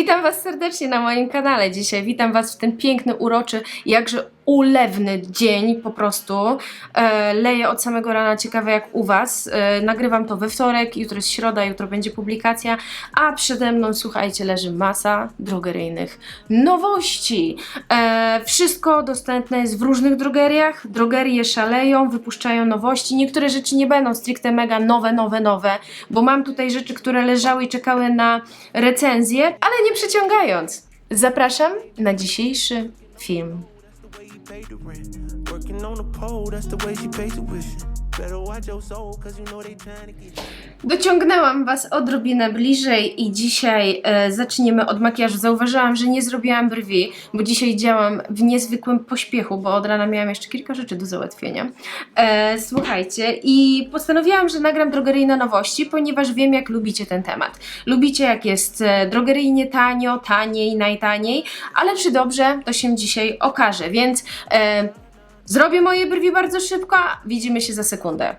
Witam Was serdecznie na moim kanale dzisiaj. Witam Was w ten piękny, uroczy, jakże ulewny dzień po prostu. E, leję od samego rana, ciekawe jak u Was. E, nagrywam to we wtorek, jutro jest środa, jutro będzie publikacja, a przede mną, słuchajcie, leży masa drogeryjnych nowości. E, wszystko dostępne jest w różnych drogeriach. Drogerie szaleją, wypuszczają nowości. Niektóre rzeczy nie będą stricte mega nowe, nowe, nowe, bo mam tutaj rzeczy, które leżały i czekały na recenzję, ale nie przeciągając. Zapraszam na dzisiejszy film. Pay the rent. Working on the pole, that's the way she pays tuition. Dociągnęłam Was odrobinę bliżej i dzisiaj e, zaczniemy od makijażu. Zauważyłam, że nie zrobiłam brwi, bo dzisiaj działam w niezwykłym pośpiechu, bo od rana miałam jeszcze kilka rzeczy do załatwienia. E, słuchajcie, i postanowiłam, że nagram drogeryjne nowości, ponieważ wiem, jak lubicie ten temat. Lubicie, jak jest e, drogeryjnie tanio, taniej, najtaniej, ale czy dobrze, to się dzisiaj okaże, więc e, zrobię moje brwi bardzo szybko, widzimy się za sekundę.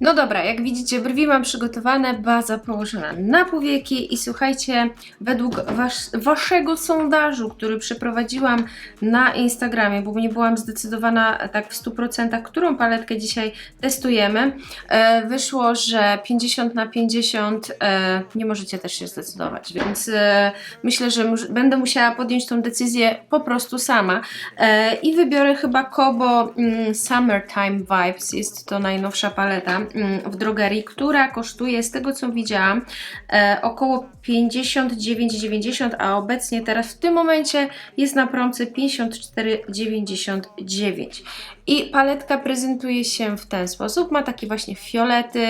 No dobra, jak widzicie, brwi mam przygotowane, baza położona na powieki i słuchajcie, według wasz, waszego sondażu, który przeprowadziłam na Instagramie, bo nie byłam zdecydowana tak w 100%, którą paletkę dzisiaj testujemy, e, wyszło, że 50 na 50 e, nie możecie też się zdecydować, więc e, myślę, że mus- będę musiała podjąć tą decyzję po prostu sama e, i wybiorę chyba Kobo mm, Summertime Vibes, jest to najnowsza paleta w drogerii, która kosztuje z tego co widziałam e, około 59,90, a obecnie teraz w tym momencie jest na promce 54,99. I paletka prezentuje się w ten sposób. Ma takie właśnie fiolety,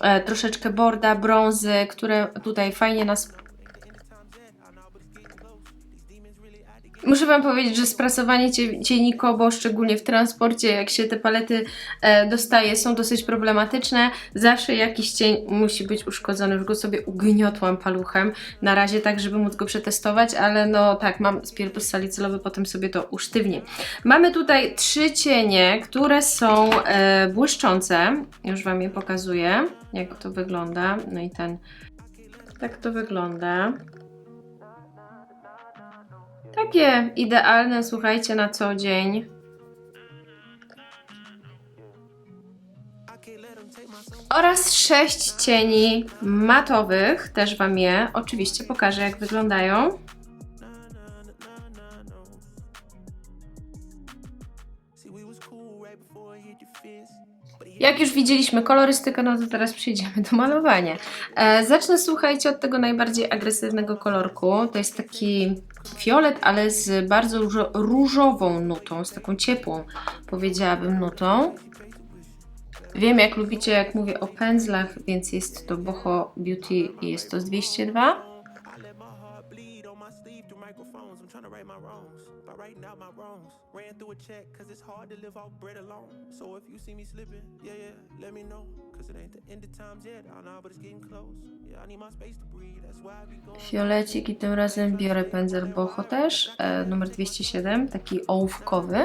e, troszeczkę borda, brązy, które tutaj fajnie nas Muszę Wam powiedzieć, że sprasowanie cie, cieni Kobo, szczególnie w transporcie, jak się te palety e, dostaje, są dosyć problematyczne. Zawsze jakiś cień musi być uszkodzony. Już go sobie ugniotłam paluchem na razie tak, żeby móc go przetestować, ale no tak, mam spirytus salicylowy, potem sobie to usztywnię. Mamy tutaj trzy cienie, które są e, błyszczące. Już Wam je pokazuję, jak to wygląda. No i ten, tak to wygląda. Takie idealne, słuchajcie, na co dzień. Oraz sześć cieni matowych, też Wam je oczywiście pokażę, jak wyglądają. Jak już widzieliśmy kolorystykę, no to teraz przejdziemy do malowania. E, zacznę, słuchajcie, od tego najbardziej agresywnego kolorku. To jest taki fiolet, ale z bardzo różo- różową nutą, z taką ciepłą, powiedziałabym, nutą. Wiem, jak lubicie, jak mówię o pędzlach, więc jest to Boho Beauty i jest to z 202. Ran through a check, cause it's hard to live off bread alone. So if you see me slipping, yeah, yeah, let me know. Cause it ain't the end of times yet. I know, but it's getting close. Yeah, I need my space to breathe. That's why I be going. Fiolecik i tym razem biorę pędzel Boho też, e, numer 207, taki ołówkowy.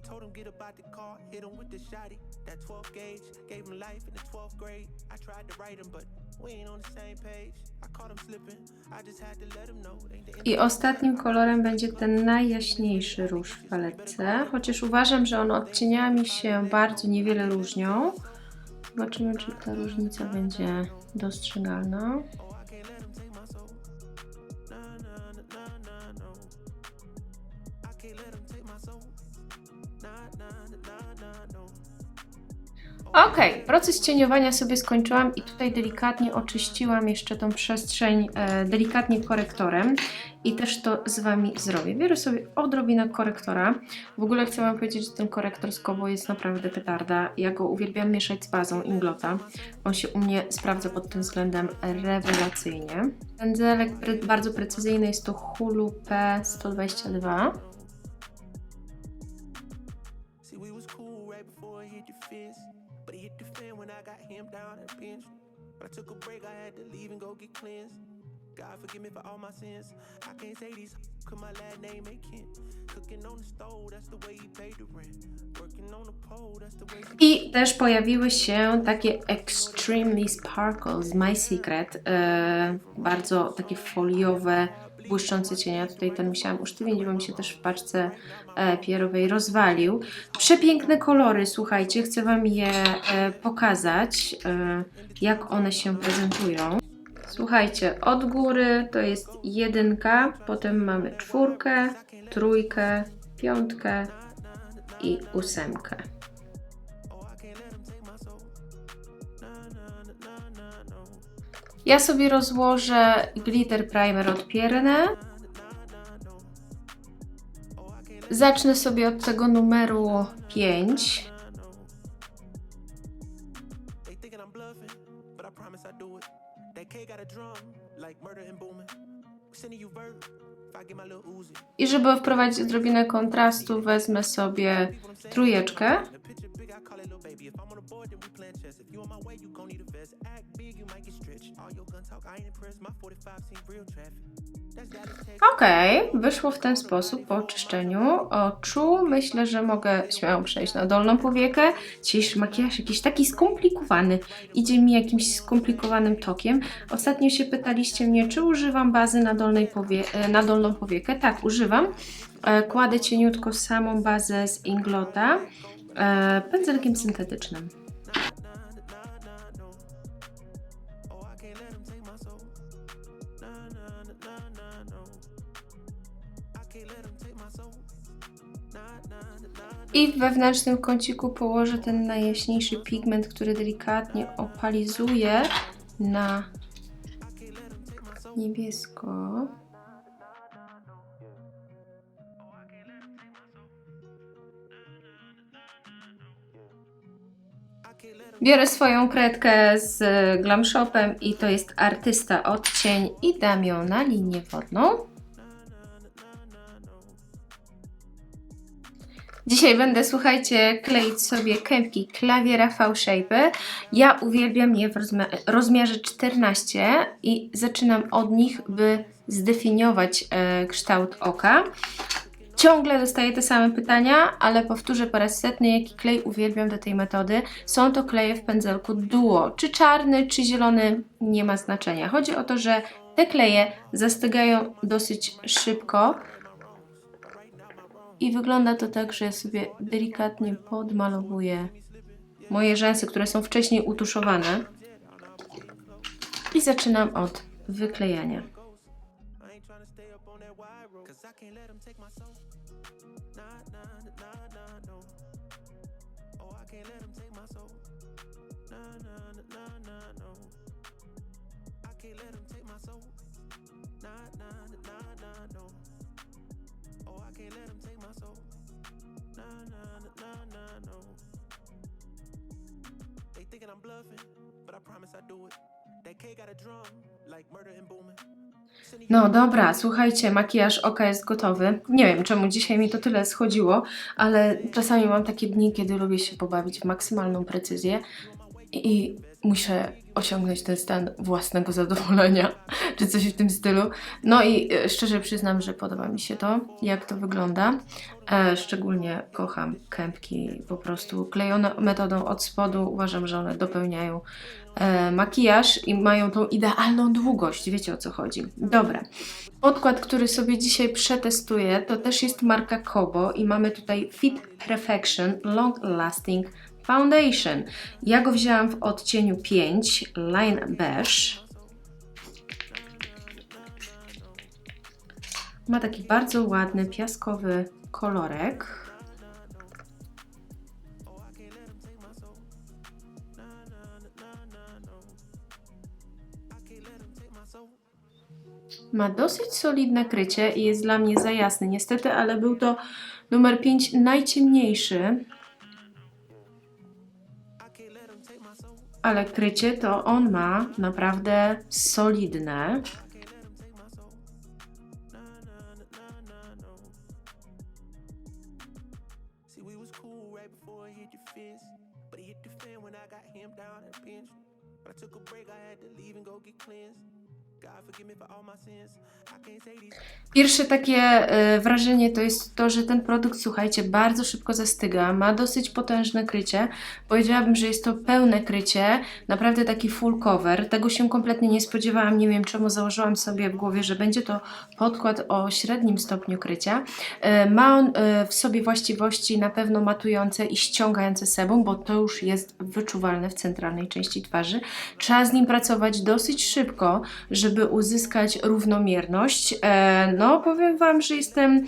45 seen real traffic. That's Dallas, Texas. My little partner called her body for a Maserati. He told him get about the car, hit him with the shotty. That 12 gauge gave him life in the 12th grade. I tried to write him, but we ain't on the same page. I caught him slipping. I just had to let him know. I ostatnim kolorem będzie ten najjaśniejszy róż w paletce, chociaż uważam, że one odcieniami się bardzo niewiele różnią. Zobaczymy, czy ta różnica będzie dostrzegalna. Proces cieniowania sobie skończyłam i tutaj delikatnie oczyściłam jeszcze tą przestrzeń, e, delikatnie korektorem. i też to z Wami zrobię. Biorę sobie odrobinę korektora. W ogóle chcę Wam powiedzieć, że ten korektor z Kobo jest naprawdę petarda. Ja go uwielbiam mieszać z bazą Inglota. On się u mnie sprawdza pod tym względem rewelacyjnie. Pędzelek pre bardzo precyzyjny jest to Hulu P122. See. But it hit the fan when I got him down and I took a break, I had to leave and go get cleansed. God forgive me for all my sins. I can't say these cause my last name ain't Kent. Cooking on the stove, that's the way he paid the rent. I też pojawiły się takie Extremely Sparkle z My Secret. E, bardzo takie foliowe, błyszczące cienia. Tutaj ten musiałam usztywnić, bo mi się też w paczce e, pierowej rozwalił. Przepiękne kolory, słuchajcie, chcę Wam je e, pokazać, e, jak one się prezentują. Słuchajcie, od góry to jest jedynka, potem mamy czwórkę, trójkę, piątkę i ósemkę. Ja sobie rozłożę glitter primer od Pierne. Zacznę sobie od tego numeru 5. They thinking I'm bluffing, but I promise I do it. That K got a drum, like murder and booming. Sending you vert, if I get my little Uzi. I żeby wprowadzić odrobinę kontrastu, wezmę sobie trójeczkę. Call it little baby. If I'm on the board, then we playing chess. If you on my way, you gon' need a vest. Act big, you might get stretched. All your gun talk, I ain't impressed. My 45 seen real traffic. Okej, wyszło w ten sposób po oczyszczeniu oczu. Myślę, że mogę śmiało przejść na dolną powiekę. Dzisiejszy makijaż jakiś taki skomplikowany. Idzie mi jakimś skomplikowanym tokiem. Ostatnio się pytaliście mnie, czy używam bazy na, dolnej powie e, na dolną powiekę. Tak, używam. E, Kładę cieniutko samą bazę z Inglota e, pędzelkiem syntetycznym. I w wewnętrznym kąciku położę ten najjaśniejszy pigment, który delikatnie opalizuje na niebiesko. Biorę swoją kredkę z Glam Shopem i to jest Artysta Odcień i dam ją na linię wodną. Dzisiaj będę, słuchajcie, kleić sobie kępki klawiera V-Shape. Ja uwielbiam je w rozmia- rozmiarze 14 i zaczynam od nich, by zdefiniować e, kształt oka. Ciągle dostaję te same pytania, ale powtórzę po raz setny, jaki klej uwielbiam do tej metody. Są to kleje w pędzelku Duo. Czy czarny, czy zielony, nie ma znaczenia. Chodzi o to, że te kleje zastygają dosyć szybko. I wygląda to tak, że ja sobie delikatnie podmalowuję moje rzęsy, które są wcześniej utuszowane. I zaczynam od wyklejania. Can't let them take my soul. Nah, nah, nah, nah, no. They thinking I'm bluffing, but I promise I do it. That K got a drum, like murder and booming. No dobra, słuchajcie, makijaż oka jest gotowy. Nie wiem, czemu dzisiaj mi to tyle schodziło, ale czasami mam takie dni, kiedy lubię się pobawić w maksymalną precyzję i muszę osiągnąć ten stan własnego zadowolenia, czy coś w tym stylu. No i e, szczerze przyznam, że podoba mi się to, jak to wygląda. E, szczególnie kocham kępki po prostu klejone metodą od spodu. Uważam, że one dopełniają e, makijaż i mają tą idealną długość. Wiecie o co chodzi. Dobra. Podkład, który sobie dzisiaj przetestuję, to też jest marka Kobo i mamy tutaj Fit Perfection Long Lasting Foundation. Ja go wzięłam w odcieniu 5 Line Beige. Ma taki bardzo ładny, piaskowy kolorek. Ma dosyć solidne krycie i jest dla mnie za jasny niestety, ale był to numer 5 najciemniejszy. Ale krycie to on ma naprawdę solidne. Pierwsze takie e, wrażenie to jest to, że ten produkt, słuchajcie, bardzo szybko zastyga, ma dosyć potężne krycie. Powiedziałabym, że jest to pełne krycie, naprawdę taki full cover. Tego się kompletnie nie spodziewałam, nie wiem czemu założyłam sobie w głowie, że będzie to podkład o średnim stopniu krycia. E, Ma on e, w sobie właściwości na pewno matujące i ściągające sebum, bo to już jest wyczuwalne w centralnej części twarzy. Trzeba z nim pracować dosyć szybko, żeby uzyskać równomierność. No, powiem Wam, że jestem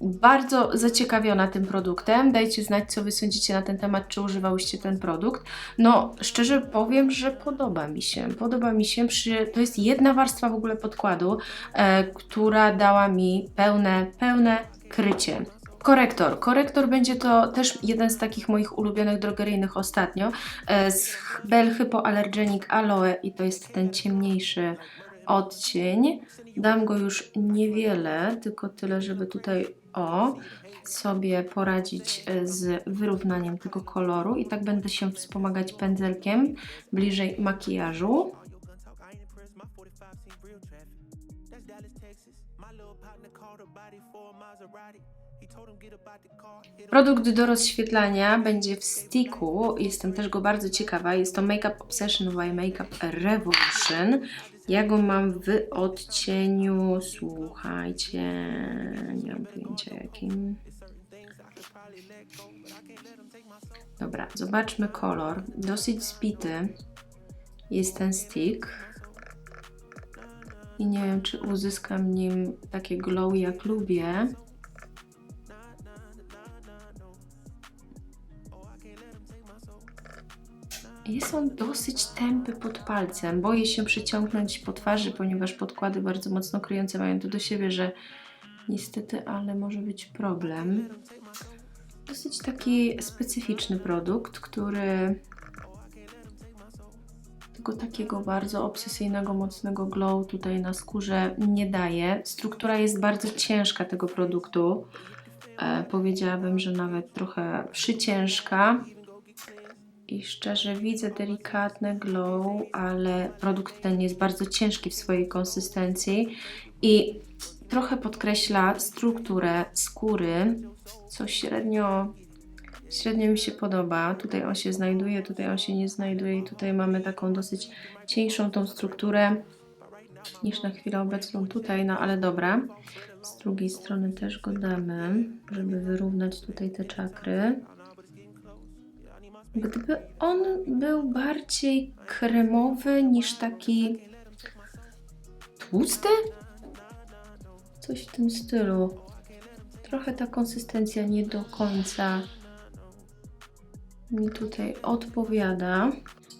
bardzo zaciekawiona tym produktem. Dajcie znać, co Wy sądzicie na ten temat, czy używałyście ten produkt. No, szczerze powiem, że podoba mi się. Podoba mi się. Przy... To jest jedna warstwa w ogóle podkładu, e, która dała mi pełne, pełne krycie. Korektor. Korektor będzie to też jeden z takich moich ulubionych drogeryjnych ostatnio. E, z Bell Hypoallergenic Aloe i to jest ten ciemniejszy odcień. Dam go już niewiele, tylko tyle, żeby tutaj o sobie poradzić e, z wyrównaniem tego koloru i tak będę się wspomagać pędzelkiem bliżej makijażu. I ain't impressed, my 45 seen real traffic. That's Dallas, Texas. My little partner called her body for a Maserati. He told him get about the car, hit him Produkt do rozświetlania będzie w sticku. Jestem też go bardzo ciekawa. Jest to Makeup Obsession by Makeup Revolution. Ja go mam w odcieniu, słuchajcie, nie mam pojęcia jakim. Dobra, zobaczmy kolor. Dosyć zbity jest ten stick. I nie wiem, czy uzyskam nim takie glow jak lubię. Jest on dosyć tępy pod palcem. Boję się przyciągnąć po twarzy, ponieważ podkłady bardzo mocno kryjące mają to do siebie, że niestety, ale może być problem. Dosyć taki specyficzny produkt, który tego takiego bardzo obsesyjnego, mocnego glow tutaj na skórze nie daje. Struktura jest bardzo ciężka tego produktu. E, powiedziałabym, że nawet trochę przyciężka. I szczerze widzę delikatne glow, ale produkt ten jest bardzo ciężki w swojej konsystencji i trochę podkreśla strukturę skóry, co średnio, średnio mi się podoba. Tutaj on się znajduje, tutaj on się nie znajduje i tutaj mamy taką dosyć cieńszą tą strukturę niż na chwilę obecną tutaj, no ale dobra. Z drugiej strony też go damy, żeby wyrównać tutaj te czakry. Gdyby on był bardziej kremowy niż taki tłusty? Coś w tym stylu. Trochę ta konsystencja nie do końca mi tutaj odpowiada.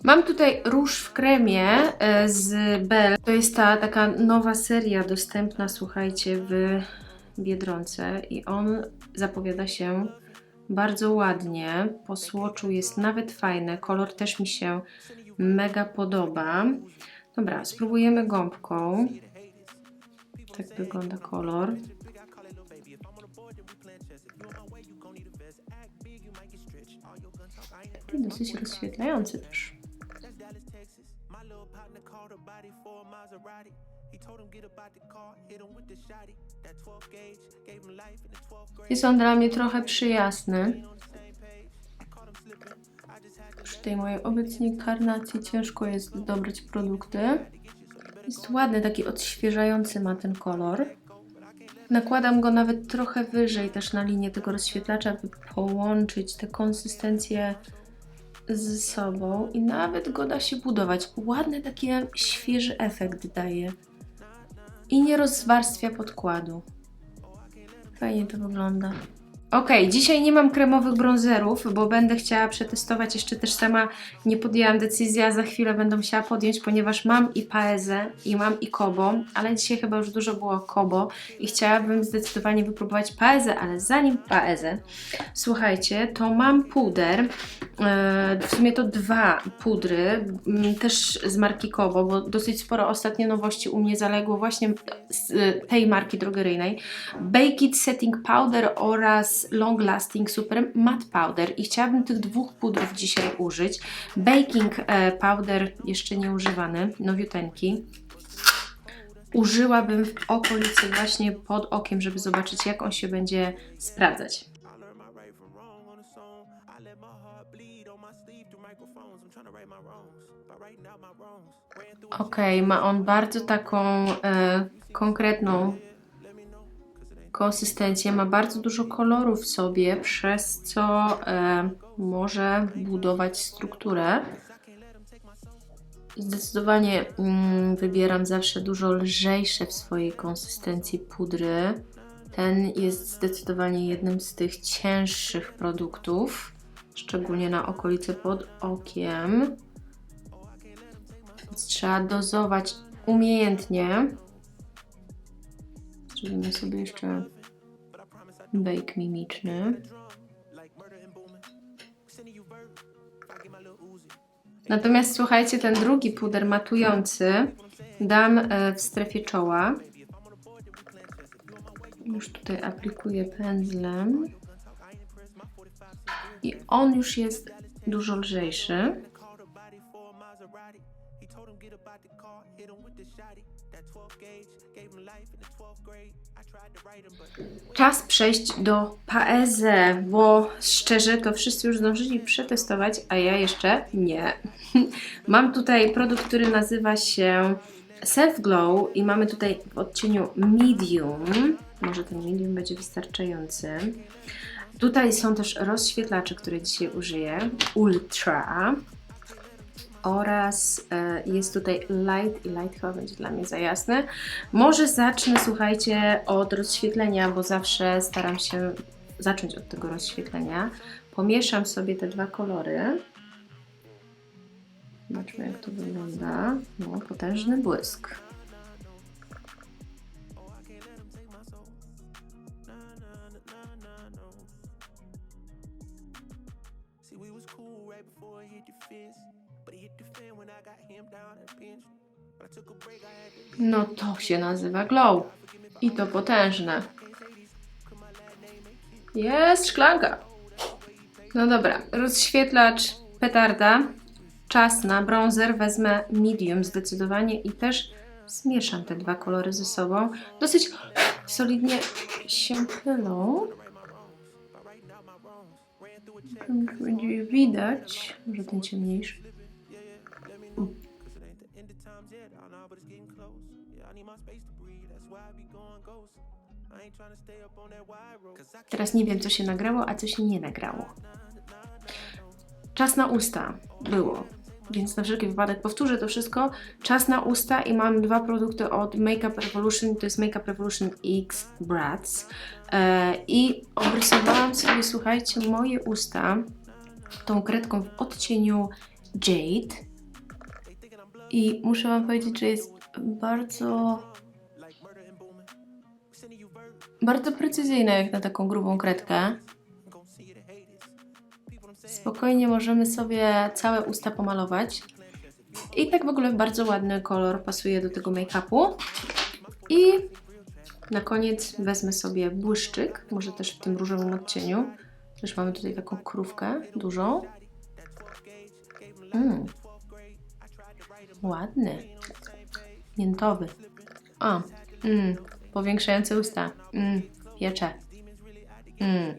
Mam tutaj róż w kremie e, z Bell. To jest ta taka nowa seria dostępna, słuchajcie, w Biedronce i on zapowiada się bardzo ładnie. Po słoczu jest nawet fajny. Kolor też mi się mega podoba. Dobra, spróbujemy gąbką. Tak wygląda kolor. Taki dosyć rozświetlający też. That's Dallas, Texas. My little partner called her body for a Maserati. He told him get about the car, hit him with the shotty. That 12 gauge gave him life in the 12th grade. Jest on dla mnie trochę to Przy tej mojej obecnej karnacji ciężko jest dobrać produkty. Jest ładny, taki odświeżający ma ten kolor. Nakładam go nawet trochę wyżej też na linię tego rozświetlacza, by połączyć te konsystencje ze sobą i nawet go da się budować. Ładny taki świeży efekt daje. I nie rozwarstwia podkładu. Fajnie to wygląda. Okej, dzisiaj nie mam kremowych bronzerów, bo będę chciała przetestować jeszcze też sama. Nie podjęłam decyzji, a za chwilę będę musiała podjąć, ponieważ mam i Paezę i mam i Kobo, ale dzisiaj chyba już dużo było Kobo i chciałabym zdecydowanie wypróbować Paezę, ale zanim Paezę, słuchajcie, to mam puder, w sumie to dwa pudry, m, też z marki Kobo, bo dosyć sporo ostatnio nowości u mnie zaległo właśnie z e, tej marki drogeryjnej. Bake It Setting Powder oraz Long Lasting Super Matte Powder i chciałabym tych dwóch pudrów dzisiaj użyć. Baking e, Powder jeszcze nie używany, nowiuteńki. Użyłabym w okolicy właśnie pod okiem, żeby zobaczyć jak on się będzie sprawdzać. Okej, ma on bardzo taką e, konkretną konsystencję, ma bardzo dużo kolorów w sobie, przez co e, może budować strukturę. Zdecydowanie mm, wybieram zawsze dużo lżejsze w swojej konsystencji pudry. Ten jest zdecydowanie jednym z tych cięższych produktów, szczególnie na okolice pod okiem. Trzeba dozować umiejętnie. Zrobimy sobie jeszcze bake mimiczny. Natomiast słuchajcie, ten drugi puder matujący dam e, w strefie czoła. Już tutaj aplikuję pędzlem. I on już jest dużo lżejszy. Czas przejść do Paeze, bo szczerze to wszyscy już zdążyli przetestować, a ja jeszcze nie. Mam tutaj produkt, który nazywa się Self Glow i mamy tutaj w odcieniu medium. Może ten medium będzie wystarczający. Tutaj są też rozświetlacze, które dzisiaj użyję. Ultra. Oraz e, jest tutaj light i light chyba będzie dla mnie za jasne. Może zacznę, słuchajcie, od rozświetlenia, bo zawsze staram się zacząć od tego rozświetlenia. Pomieszam sobie te dwa kolory. Zobaczmy, jak to wygląda. No, potężny błysk. No to się nazywa glow. I to potężne. Jest szklanka. No dobra, rozświetlacz petarda. Czas na bronzer wezmę medium zdecydowanie i też zmieszam te dwa kolory ze sobą. Dosyć solidnie się pylą. Będzie widać, może ten ciemniejszy. Teraz nie wiem, co się nagrało, a co się nie nagrało. Czas na usta było, więc na wszelki wypadek powtórzę to wszystko. Czas na usta i mam dwa produkty od Makeup Revolution, to jest Makeup Revolution X Brats. E, I obrysowałam sobie, słuchajcie, moje usta tą kredką w odcieniu Jade. I muszę Wam powiedzieć, że jest bardzo bardzo precyzyjna jak na taką grubą kredkę. Spokojnie możemy sobie całe usta pomalować. I tak w ogóle bardzo ładny kolor pasuje do tego make-upu. I na koniec wezmę sobie błyszczyk, może też w tym różowym odcieniu. Też mamy tutaj taką krówkę dużą. Mm. Ładny. Miętowy. O, mm. Powiększający usta. Mm. Piecze. Mm.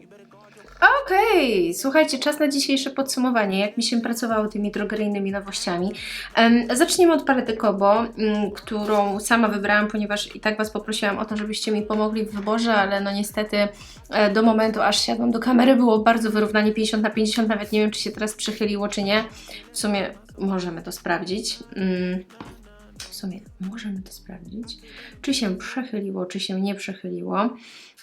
Okej, słuchajcie, czas na dzisiejsze podsumowanie. Jak mi się pracowało tymi drogeryjnymi nowościami. Em, zaczniemy od palety Kobo, mm, którą sama wybrałam, ponieważ i tak Was poprosiłam o to, żebyście mi pomogli w wyborze, ale no niestety e, do momentu, aż siadłam do kamery, było bardzo wyrównanie 50 na 50, nawet nie wiem, czy się teraz przychyliło, czy nie. W sumie możemy to sprawdzić. Mm, w sumie możemy to sprawdzić, czy się przechyliło, czy się nie przechyliło.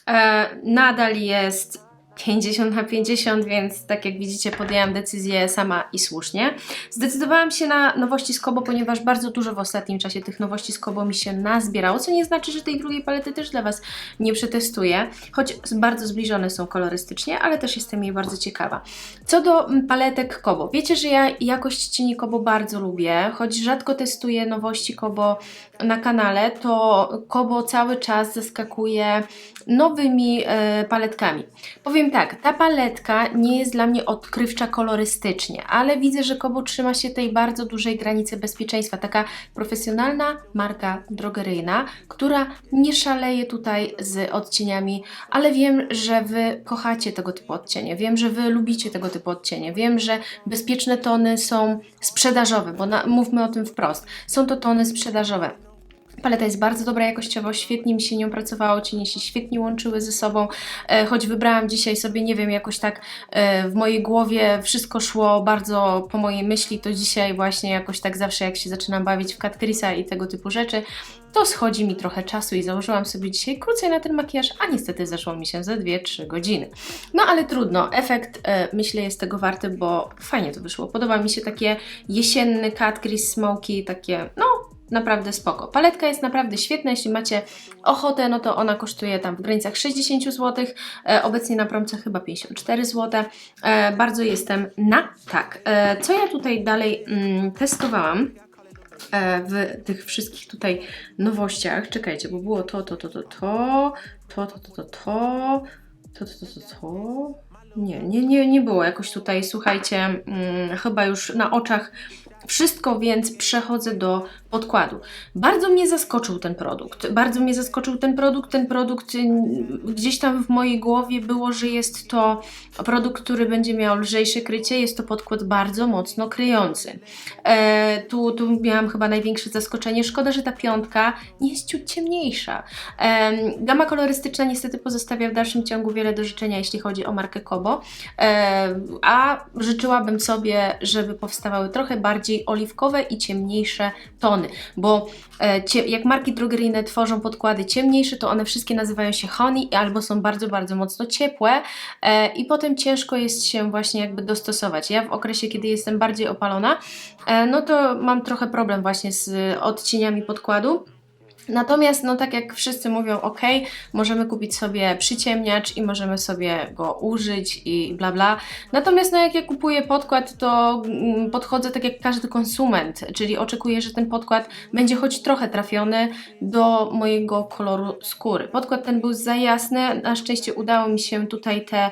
E, nadal jest 50 na 50, więc tak jak widzicie podjęłam decyzję sama i słusznie. Zdecydowałam się na nowości z Kobo, ponieważ bardzo dużo w ostatnim czasie tych nowości z Kobo mi się nazbierało, co nie znaczy, że tej drugiej palety też dla Was nie przetestuję, choć bardzo zbliżone są kolorystycznie, ale też jestem jej bardzo ciekawa. Co do mm, paletek Kobo, wiecie, że ja jakość cieni Kobo bardzo lubię, choć rzadko testuję nowości Kobo na kanale, to Kobo cały czas zaskakuje nowymi e, paletkami. Powiem tak, ta paletka nie jest dla mnie odkrywcza kolorystycznie, ale widzę, że Kobo trzyma się tej bardzo dużej granicy bezpieczeństwa. Taka profesjonalna marka drogeryjna, która nie szaleje tutaj z odcieniami, ale wiem, że Wy kochacie tego typu odcienie. Wiem, że Wy lubicie tego typu odcienie. Wiem, że bezpieczne tony są sprzedażowe, bo na, mówmy o tym wprost. Są to tony sprzedażowe. Paleta jest bardzo dobra jakościowo, świetnie mi się nią pracowało, cienie się świetnie łączyły ze sobą, e, choć wybrałam dzisiaj sobie, nie wiem, jakoś tak e, w mojej głowie wszystko szło bardzo po mojej myśli, to dzisiaj właśnie jakoś tak zawsze jak się zaczynam bawić w Cat Chrisa i tego typu rzeczy, to schodzi mi trochę czasu i założyłam sobie dzisiaj krócej na ten makijaż, a niestety zeszło mi się za 2-3 godziny. No ale trudno, efekt e, myślę jest tego warty, bo fajnie to wyszło. Podoba mi się takie jesienny Cat Chris Smoky, takie no naprawdę spoko. Paletka jest naprawdę świetna, jeśli macie ochotę, no to ona kosztuje tam w granicach 60 zł, e, obecnie na promce chyba 54 zł. E, bardzo jestem na tak. E, co ja tutaj dalej mm, testowałam? e, w tych wszystkich tutaj nowościach. Czekajcie, bo było to, to, to, to, to, to, to, to, to, to, to, to, to, to. Nie, nie, nie, nie było jakoś tutaj, słuchajcie, mm, chyba już na oczach wszystko, więc przechodzę do podkładu. Bardzo mnie zaskoczył ten produkt. Bardzo mnie zaskoczył ten produkt. Ten produkt gdzieś tam w mojej głowie było, że jest to produkt, który będzie miał lżejsze krycie. Jest to podkład bardzo mocno kryjący. E, tu, tu miałam chyba największe zaskoczenie. Szkoda, że ta piątka nie jest ciut ciemniejsza. E, gama kolorystyczna niestety pozostawia w dalszym ciągu wiele do życzenia, jeśli chodzi o markę Kobo. E, a życzyłabym sobie, żeby powstawały trochę bardziej oliwkowe i ciemniejsze tony, bo e, jak marki drogeryjne tworzą podkłady ciemniejsze, to one wszystkie nazywają się honey albo są bardzo, bardzo mocno ciepłe e, i potem ciężko jest się właśnie jakby dostosować. Ja w okresie, kiedy jestem bardziej opalona, e, no to mam trochę problem właśnie z odcieniami podkładu. Natomiast, no tak jak wszyscy mówią, ok, możemy kupić sobie przyciemniacz i możemy sobie go użyć i bla bla. Natomiast, no jak ja kupuję podkład, to mm, podchodzę tak jak każdy konsument, czyli oczekuję, że ten podkład będzie choć trochę trafiony do mojego koloru skóry. Podkład ten był za jasny, na szczęście udało mi się tutaj te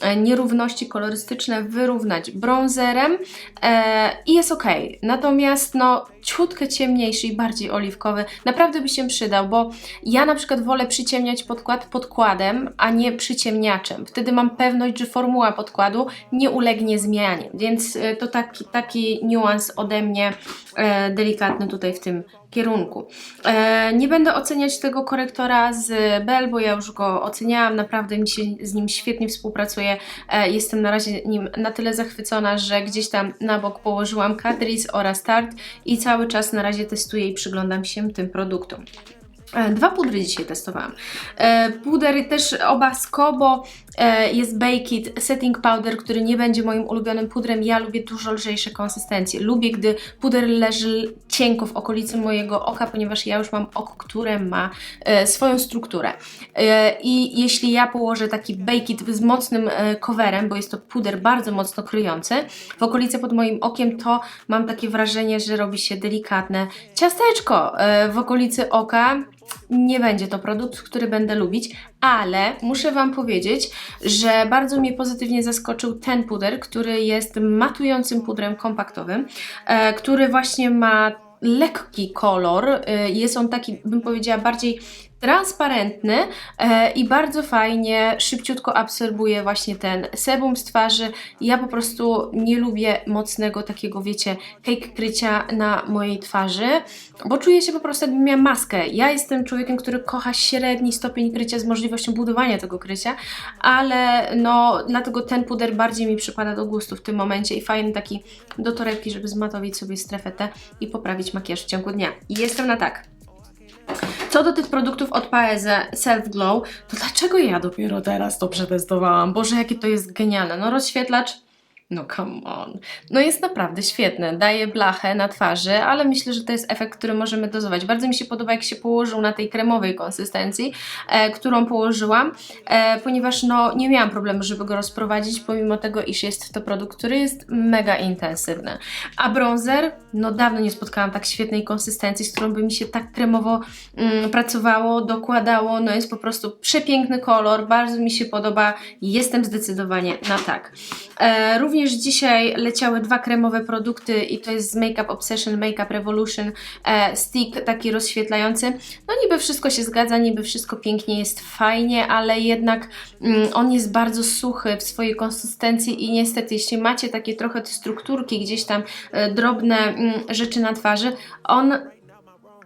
e, nierówności kolorystyczne wyrównać brązerem e, i jest ok. Natomiast no ciutkę ciemniejszy i bardziej oliwkowy naprawdę by się przydał, bo ja na przykład wolę przyciemniać podkład podkładem, a nie przyciemniaczem. Wtedy mam pewność, że formuła podkładu nie ulegnie zmianie, więc e, to taki, taki niuans ode mnie e, delikatny tutaj w tym kierunku. E, nie będę oceniać tego korektora z Bell, bo ja już go oceniałam, naprawdę mi się z nim świetnie współpracuje. E, jestem na razie nim na tyle zachwycona, że gdzieś tam na bok położyłam Catrice oraz Tarte i cały czas na razie testuję i przyglądam się tym produktom. E, Dwa pudry dzisiaj testowałam. E, Pudery też oba z Kobo. E, Jest Baked Setting Powder, który nie będzie moim ulubionym pudrem. Ja lubię dużo lżejsze konsystencje. Lubię, gdy puder leży cienko w okolicy mojego oka, ponieważ ja już mam oko, które ma swoją strukturę. I jeśli ja położę taki Baked z mocnym coverem, bo jest to puder bardzo mocno kryjący, w okolicy pod moim okiem, to mam takie wrażenie, że robi się delikatne ciasteczko w okolicy oka nie będzie to produkt, który będę lubić, ale muszę Wam powiedzieć, że bardzo mnie pozytywnie zaskoczył ten puder, który jest matującym pudrem kompaktowym, e, który właśnie ma lekki kolor. e, Jest on taki, bym powiedziała, bardziej transparentny e, i bardzo fajnie, szybciutko absorbuje właśnie ten sebum z twarzy. Ja po prostu nie lubię mocnego takiego, wiecie, cake krycia na mojej twarzy, bo czuję się po prostu jakbym miała maskę. Ja jestem człowiekiem, który kocha średni stopień krycia z możliwością budowania tego krycia, ale no dlatego ten puder bardziej mi przypada do gustu w tym momencie i fajny taki do torebki, żeby zmatowić sobie strefę T i poprawić makijaż w ciągu dnia. Jestem na tak. Co do tych produktów od Paeze Self Glow, to dlaczego ja dopiero teraz to przetestowałam? Boże, jakie to jest genialne. No rozświetlacz no come on. No jest naprawdę świetny. Daje blachę na twarzy, ale myślę, że to jest efekt, który możemy dozować. Bardzo mi się podoba, jak się położył na tej kremowej konsystencji, e, którą położyłam, e, ponieważ no nie miałam problemu, żeby go rozprowadzić, pomimo tego, iż jest to produkt, który jest mega intensywny. A bronzer, no dawno nie spotkałam tak świetnej konsystencji, z którą by mi się tak kremowo mm, pracowało, dokładało. No jest po prostu przepiękny kolor, bardzo mi się podoba. Jestem zdecydowanie na tak. E, również dzisiaj leciały dwa kremowe produkty i to jest z Makeup Obsession, Makeup Revolution e, stick taki rozświetlający. No niby wszystko się zgadza, niby wszystko pięknie jest fajnie, ale jednak mm, on jest bardzo suchy w swojej konsystencji i niestety jeśli macie takie trochę strukturki, gdzieś tam e, drobne mm, rzeczy na twarzy, on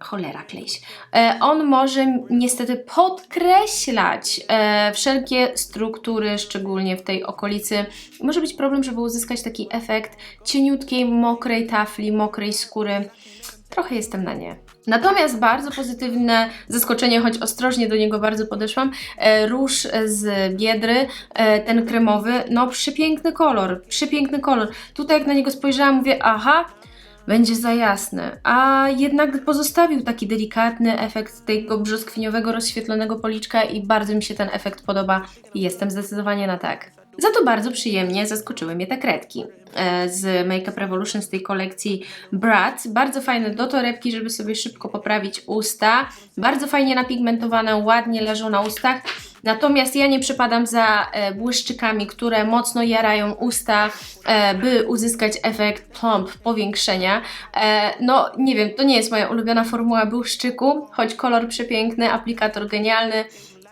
cholera klejś. E, on może niestety podkreślać e, wszelkie struktury, szczególnie w tej okolicy. Może być problem, żeby uzyskać taki efekt cieniutkiej, mokrej tafli, mokrej skóry. Trochę jestem na nie. Natomiast bardzo pozytywne zaskoczenie, choć ostrożnie do niego bardzo podeszłam, e, róż z Biedry, ten kremowy, no przepiękny kolor, przepiękny kolor. Tutaj jak na niego spojrzałam, mówię, aha, będzie za jasny, a jednak pozostawił taki delikatny efekt tego brzoskwiniowego, rozświetlonego policzka i bardzo mi się ten efekt podoba i jestem zdecydowanie na tak. Za to bardzo przyjemnie zaskoczyły mnie te kredki e, z Makeup Revolution z tej kolekcji Brat. Bardzo fajne do torebki, żeby sobie szybko poprawić usta. Bardzo fajnie napigmentowane, ładnie leżą na ustach. Natomiast ja nie przypadam za e, błyszczykami, które mocno jarają usta, e, by uzyskać efekt plump, powiększenia. No, nie wiem, to nie jest moja ulubiona formuła błyszczyku, choć kolor przepiękny, aplikator genialny.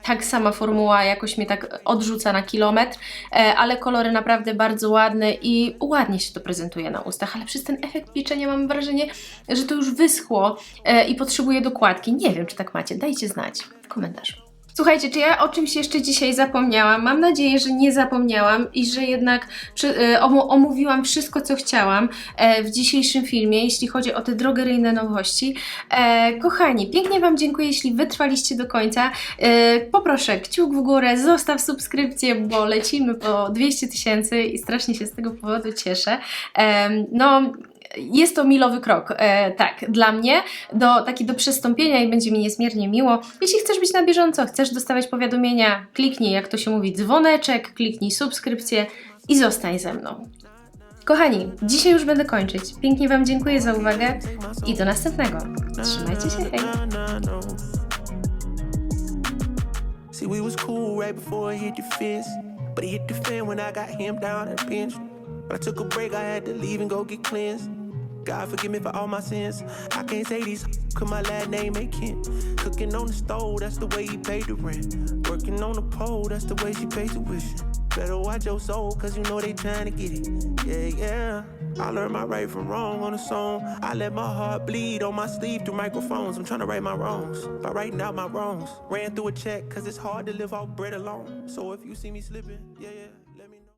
Tak sama formuła jakoś mnie tak odrzuca na kilometr, e, ale kolory naprawdę bardzo ładne i ładnie się to prezentuje na ustach, ale przez ten efekt pieczenia mam wrażenie, że to już wyschło e, i potrzebuje dokładki. Nie wiem, czy tak macie, dajcie znać w komentarzu. Słuchajcie, czy ja o czymś jeszcze dzisiaj zapomniałam? Mam nadzieję, że nie zapomniałam i że jednak przy, omu- omówiłam wszystko, co chciałam e, w dzisiejszym filmie, jeśli chodzi o te drogeryjne nowości. E, kochani, pięknie Wam dziękuję, jeśli wytrwaliście do końca. E, poproszę, kciuk w górę, zostaw subskrypcję, bo lecimy po 200 tysięcy i strasznie się z tego powodu cieszę. No, jest to milowy krok, e, tak, dla mnie, do, taki do przystąpienia i będzie mi niezmiernie miło. Jeśli chcesz być na bieżąco, chcesz dostawać powiadomienia, kliknij, jak to się mówi, dzwoneczek, kliknij subskrypcję i zostań ze mną. Kochani, dzisiaj już będę kończyć. Pięknie Wam dziękuję za uwagę i do następnego. Trzymajcie się, hej! See, we was cool right before it hit the fence. But it hit the fan when I got him down I took a break, I had to leave and go get cleansed. God forgive me for all my sins. I can't say these cause my last name ain't Kent. Cooking on the stove, that's the way he paid the rent. Working on the pole, that's the way she the tuition. Better watch your soul, cause you know they trying to get it. Yeah, yeah. I learned my right from wrong on a song. I let my heart bleed on my sleeve through microphones. I'm trying to right my wrongs by writing out my wrongs. Ran through a check, cause it's hard to live off bread alone. So if you see me slipping, yeah, yeah.